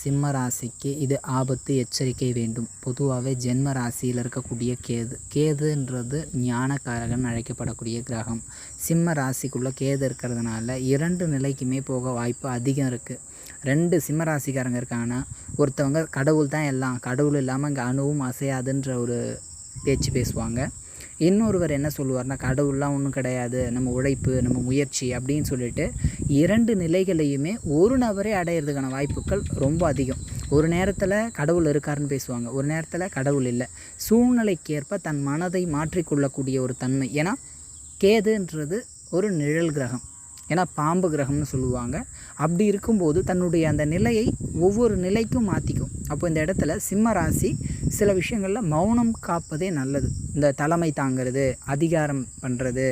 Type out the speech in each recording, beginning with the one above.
சிம்ம ராசிக்கு இது ஆபத்து எச்சரிக்கை வேண்டும். பொதுவாகவே ஜென்ம ராசியில் இருக்கக்கூடிய கேது கேதுன்றது ஞானக்காரகன் அழைக்கப்படக்கூடிய கிரகம். சிம்ம ராசிக்குள்ளே கேது இருக்கிறதுனால இரண்டு நிலைக்குமே போக வாய்ப்பு அதிகம் இருக்குது ரெண்டு சிம்ம ராசிக்காரங்க இருக்காங்கன்னா ஒருத்தவங்க கடவுள் தான் எல்லாம். கடவுள் இல்லாமல் இங்கே அணுவும் அசையாதுன்ற ஒரு பேச்சு பேசுவாங்க. இன்னொருவர் என்ன சொல்லுவார்னா கடவுள்லாம் ஒன்றும் கிடையாது. நம்ம உழைப்பு நம்ம முயற்சி அப்படின்னு சொல்லிட்டு இரண்டு நிலைகளையுமே ஒரு நபரே அடையிறதுக்கான வாய்ப்புகள் ரொம்ப அதிகம். ஒரு நேரத்தில் கடவுள் இருக்காருன்னு பேசுவாங்க ஒரு நேரத்தில் கடவுள் இல்லை. சூழ்நிலைக்கேற்ப தன் மனதை மாற்றிக்கொள்ளக்கூடிய ஒரு தன்மை. ஏன்னா கேதுன்றது ஒரு நிழல் கிரகம். ஏன்னா பாம்பு கிரகம்னு சொல்லுவாங்க. அப்படி இருக்கும்போது தன்னுடைய அந்த நிலையை ஒவ்வொரு நிலைக்கும் மாற்றிக்கும் அப்போ இந்த இடத்துல சிம்ம ராசி சில விஷயங்களில் மௌனம் காப்பதே நல்லது. இந்த தலைமை தாங்கிறது அதிகாரம் பண்ணுறது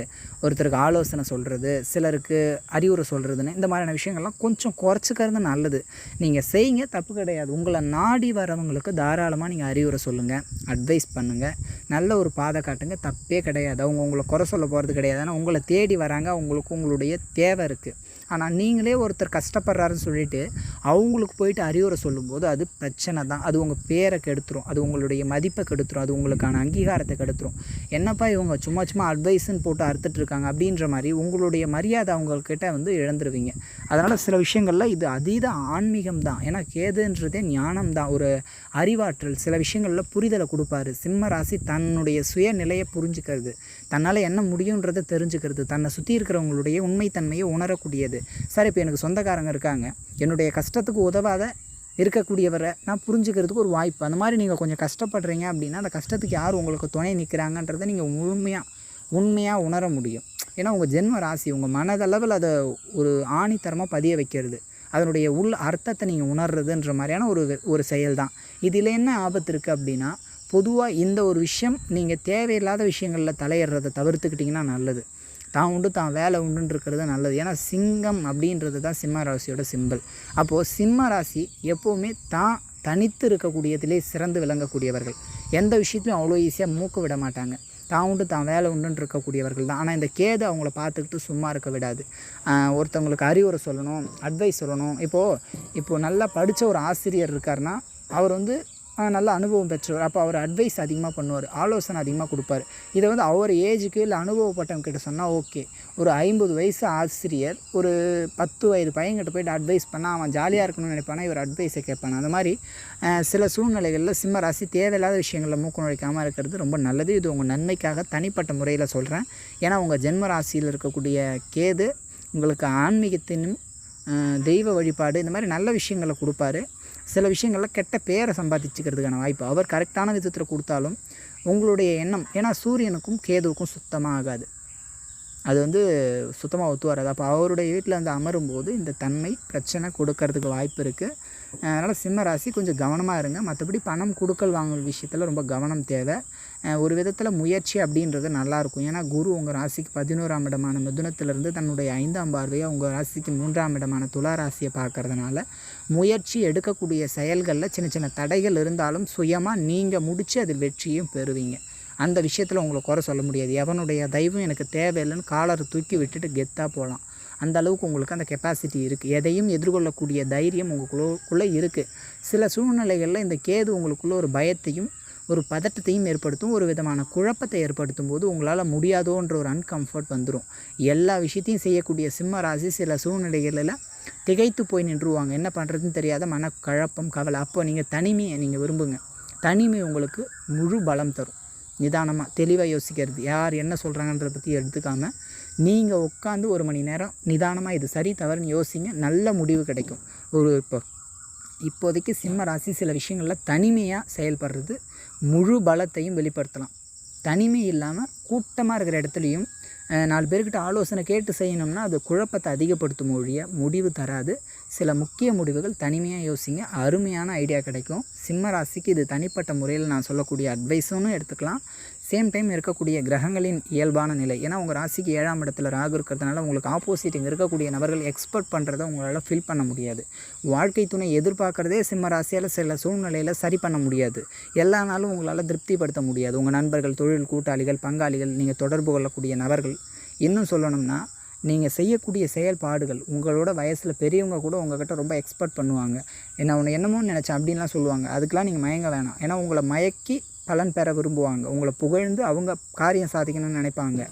ஒருத்தருக்கு ஆலோசனை சொல்கிறது சிலருக்கு அறிவுரை சொல்கிறதுன்னு இந்த மாதிரியான விஷயங்கள்லாம் கொஞ்சம் குறைச்சிக்கிறது நல்லது. நீங்கள் செய்யுங்க தப்பு கிடையாது. உங்களை நாடி வரவங்களுக்கு தாராளமாக நீங்கள் அறிவுரை சொல்லுங்கள் அட்வைஸ் பண்ணுங்கள் நல்ல ஒரு பாதை காட்டுங்க. தப்பே கிடையாது. அவங்க உங்களை குறை சொல்ல போகிறது கிடையாது. ஆனால் உங்களை தேடி வராங்க. அவங்களுக்கு உங்களுடைய தேவை இருக்குது ஆனால் நீங்களே ஒருத்தர் கஷ்டப்படுறாருன்னு சொல்லிட்டு அவங்களுக்கு போயிட்டு அறிவுரை சொல்லும்போது அது பிரச்சனை தான். அது உங்கள் பேரை கெடுத்துரும். அது உங்களுடைய மதிப்பை கெடுத்துரும். அது உங்களுக்கான அங்கீகாரத்தை கெடுத்துரும். என்னப்பா இவங்க சும்மா சும்மா அட்வைஸ்ன்னு போட்டு அறுத்துட்டு இருக்காங்க அப்படின்ற மாதிரி உங்களுடைய மரியாதை அவங்கக்கிட்ட வந்து இழந்துருவீங்க. அதனால் சில விஷயங்களில் இது அதீத ஆன்மீகம் தான். ஏன்னா கேதுன்றதே ஞானம் தான். ஒரு அறிவாற்றல். சில விஷயங்களில் புரிதலை கொடுப்பாரு. சிம்ம ராசி தன்னுடைய சுயநிலையை புரிஞ்சுக்கிறது. தன்னால் என்ன முடியுன்றதை தெரிஞ்சுக்கிறது. தன்னை சுற்றி இருக்கிறவங்களுடைய உண்மைத்தன்மையை உணரக்கூடியது. சார் இப்போ எனக்கு சொந்தக்காரங்க இருக்காங்க. என்னுடைய கஷ்டத்துக்கு உதவாத இருக்கக்கூடியவரை நான் புரிஞ்சுக்கிறதுக்கு ஒரு வாய்ப்பு. அந்த மாதிரி நீங்கள் கொஞ்சம் கஷ்டப்படுறீங்க அப்படின்னா அந்த கஷ்டத்துக்கு யார் உங்களுக்கு துணை நிற்கிறாங்கன்றதை நீங்கள் முழுமையாக உண்மையாக உணர முடியும். ஏன்னா உங்கள் ஜென்ம ராசி உங்கள் மனதளவில் அதை ஒரு ஆணித்தரமாக பதிய வைக்கிறது. அதனுடைய உள் அர்த்தத்தை நீங்கள் உணர்றதுன்ற மாதிரியான ஒரு ஒரு செயல் தான் இதில் என்ன ஆபத்து இருக்குது அப்படின்னா பொதுவாக இந்த ஒரு விஷயம் நீங்கள் தேவையில்லாத விஷயங்களில் தலையிடுறதை தவிர்த்துக்கிட்டிங்கன்னா நல்லது. தான் உண்டு தான் வேலை உண்டுன்னு இருக்கிறது நல்லது. ஏன்னா சிங்கம் அப்படின்றது தான் சிம்ம ராசியோட சிம்பல் அப்போது சிம்ம ராசி எப்போவுமே தான் தனித்து இருக்கக்கூடியதிலே சிறந்து விளங்கக்கூடியவர்கள். எந்த விஷயத்துலையும் அவ்வளோ ஈஸியாக மூக்கு விட மாட்டாங்க. தான் உண்டு தான் வேலை உண்டுன்னு இருக்கக்கூடியவர்கள் தான். ஆனால் இந்த கேது அவங்கள பார்த்துக்கிட்டு சும்மா இருக்க விடாது. ஒருத்தவங்களுக்கு அறிவுரை சொல்லணும் அட்வைஸ் சொல்லணும். இப்போது இப்போது நல்லா படித்த ஒரு ஆசிரியர் இருக்காருன்னா அவர் வந்து நல்ல அனுபவம் பெற்றவர். அப்போ அவர் அட்வைஸ் அதிகமாக பண்ணுவார். ஆலோசனை அதிகமாக கொடுப்பாரு. இதை வந்து அவர் ஏஜுக்கு இல்லை அனுபவப்பட்டவங்க கிட்ட சொன்னால் ஓகே ஒரு ஐம்பது வயசு ஆசிரியர் ஒரு பத்து வயது பையன்கிட்ட போயிட்டு அட்வைஸ் பண்ணால் அவன் ஜாலியாக இருக்கணும்னு நினைப்பானா இவர் அட்வைஸை கேட்பான்? அந்த மாதிரி சில சூழ்நிலைகளில் சிம்ம ராசி தேவையில்லாத விஷயங்களில் மூக்கு நுழைக்காமல் இருக்கிறது ரொம்ப நல்லது. இது உங்கள் நன்மைக்காக தனிப்பட்ட முறையில் சொல்கிறேன் ஏன்னா உங்கள் ஜென்ம ராசியில் இருக்கக்கூடிய கேது உங்களுக்கு ஆன்மீகத்தினும் தெய்வ வழிபாடு இந்த மாதிரி நல்ல விஷயங்களை கொடுப்பாரு. சில விஷயங்களில் கெட்ட பேரை சம்பாதிச்சுக்கிறதுக்கான வாய்ப்பு. அவர் கரெக்டான விதத்தில் கொடுத்தாலும் உங்களுடைய எண்ணம் ஏன்னா சூரியனுக்கும் கேதுவுக்கும் சுத்தமாக ஆகாது. அது வந்து சுத்தமாக ஒத்து வராது. அப்போ அவருடைய வீட்டில் வந்து அமரும்போது இந்த தன்மை பிரச்சனை கொடுக்கறதுக்கு வாய்ப்பு இருக்குது அதனால் சிம்ம ராசி கொஞ்சம் கவனமாக இருங்க. மற்றபடி பணம் கொடுக்கல் வாங்கல் விஷயத்தில் ரொம்ப கவனம் தேவை. ஒரு விதத்தில் முயற்சி அப்படின்றது நல்லாயிருக்கும் ஏன்னா குரு உங்கள் ராசிக்கு பதினோராம் இடமான மிதுனத்திலிருந்து தன்னுடைய ஐந்தாம் பார்வையாக உங்கள் ராசிக்கு மூன்றாம் இடமான துலா ராசியை பார்க்கறதுனால முயற்சி எடுக்கக்கூடிய செயல்களில் சின்ன சின்ன தடைகள் இருந்தாலும் சுயமாக நீங்கள் முடித்து அதில் வெற்றியும் பெறுவீங்க. அந்த விஷயத்தில் உங்களை குறை சொல்ல முடியாது. எவனுடைய தெய்வம் எனக்கு தேவையில்லைன்னு காலரை தூக்கி விட்டுட்டு கெத்தாக போகலாம் அந்த அளவுக்கு உங்களுக்கு அந்த கெப்பாசிட்டி இருக்குது எதையும் எதிர்கொள்ளக்கூடிய தைரியம் உங்களுக்குள்ளே இருக்குது சில சூழ்நிலைகளில் இந்த கேது உங்களுக்குள்ளே ஒரு பயத்தையும் ஒரு பதட்டத்தையும் ஏற்படுத்தும். ஒரு விதமான குழப்பத்தை ஏற்படுத்தும் போது உங்களால் முடியாதோன்ற ஒரு அன்கம்ஃபர்ட் வந்துடும் எல்லா விஷயத்தையும் செய்யக்கூடிய சிம்ம ராசி சில சூழ்நிலைகளில் திகைத்து போய் நின்றுவாங்க. என்ன பண்ணுறதுன்னு தெரியாத மனக்குழப்பம் கவலை. அப்போ நீங்கள் தனிமையை நீங்கள் விரும்புங்க. தனிமை உங்களுக்கு முழு பலம் தரும். நிதானமாக தெளிவாக யோசிக்கிறது. யார் என்ன சொல்கிறாங்கன்றத பற்றி எடுத்துக்காமல் நீங்கள் உட்காந்து ஒரு மணி நேரம் நிதானமாக இது சரி தவறுன்னு யோசிங்க. நல்ல முடிவு கிடைக்கும். ஒரு இப்போ இப்போதைக்கு சிம்ம ராசி சில விஷயங்களில் தனிமையாக செயல்படுறது முழு பலத்தையும் வெளிப்படுத்தலாம். தனிமை இல்லாமல் கூட்டமாக இருக்கிற இடத்துலையும் நாலு பேர்கிட்ட ஆலோசனை கேட்டு செய்யணும்னா அது குழப்பத்தை அதிகப்படுத்தும் ஒழிய முடிவு தராது. சில முக்கிய முடிவுகள் தனிமையாக யோசிங்க. அருமையான ஐடியா கிடைக்கும். சிம்ம ராசிக்கு இது தனிப்பட்ட முறையில் நான் சொல்லக்கூடிய அட்வைஸுன்னு எடுத்துக்கலாம். சேம் டைம் இருக்கக்கூடிய கிரகங்களின் இயல்பான நிலை. ஏன்னா உங்கள் ராசிக்கு ஏழாம் இடத்துல ராகு இருக்கிறதுனால உங்களுக்கு ஆப்போசிட் இங்கே இருக்கக்கூடிய நபர்கள் எக்ஸ்பெக்ட் பண்ணுறதை உங்களால் ஃபில் பண்ண முடியாது. வாழ்க்கை துணை எதிர்பார்க்குறதே சிம்ம ராசியால் சில சூழ்நிலையில் சரி பண்ண முடியாது. எல்லா நாளும் உங்களால் திருப்திப்படுத்த முடியாது. உங்கள் நண்பர்கள் தொழில் கூட்டாளிகள் பங்காளிகள் நீங்கள் தொடர்பு கொள்ளக்கூடிய நபர்கள். இன்னும் சொல்லணும்னா நீங்கள் செய்யக்கூடிய செயல்பாடுகள் உங்களோட வயசில் பெரியவங்க கூட உங்ககிட்ட ரொம்ப எக்ஸ்பெக்ட் பண்ணுவாங்க. என்ன ஒன்று என்னமோ நினச்சேன் அப்படின்லாம் சொல்லுவாங்க. அதுக்கெலாம் நீங்கள் மயங்க வேணாம். ஏன்னா உங்களை மயக்கி பலன் பெற விரும்புவாங்க. உங்களை புகழ்ந்து அவங்க காரியம் சாதிக்கணும்னு நினைப்பாங்க.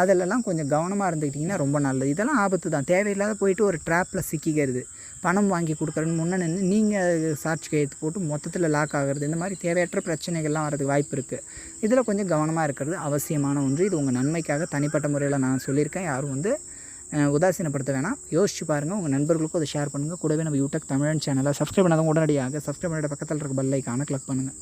அதிலெல்லாம் கொஞ்சம் கவனமாக இருந்துக்கிட்டிங்கன்னா ரொம்ப நல்லது. இதெல்லாம் ஆபத்து தான். தேவையில்லாத போயிட்டு ஒரு ட்ராப்பில் சிக்கிக்கிறது. பணம் வாங்கி கொடுக்குறேன்னு முன்னே நின்று நீங்கள் சாட்சி கையெழுத்து போட்டு மொத்தத்தில் லாக் ஆகிறது. இந்த மாதிரி தேவையற்ற பிரச்சனைகள்லாம் வரதுக்கு வாய்ப்பு இருக்குது இதில் கொஞ்சம் கவனமாக இருக்கிறது அவசியமான ஒன்று. இது உங்கள் நன்மைக்காக தனிப்பட்ட முறையில் நான் சொல்லியிருக்கேன். யாரும் வந்து உதாசீனப்படுத்த வேணாம். யோசிச்சு பாருங்கள் உங்கள் நண்பர்களுக்கும் அதை ஷேர் பண்ணுங்கள் கூடவே நம்ம யூடியூப் தமிழன் சேனலை சப்ஸ்கிரைப் பண்ணாதவங்க உடனடியாக சப்ஸ்கிரைப் பண்ணிட்டு பக்கத்தில் இருக்க பெல் ஐக்கானை கிளிக் பண்ணுங்கள்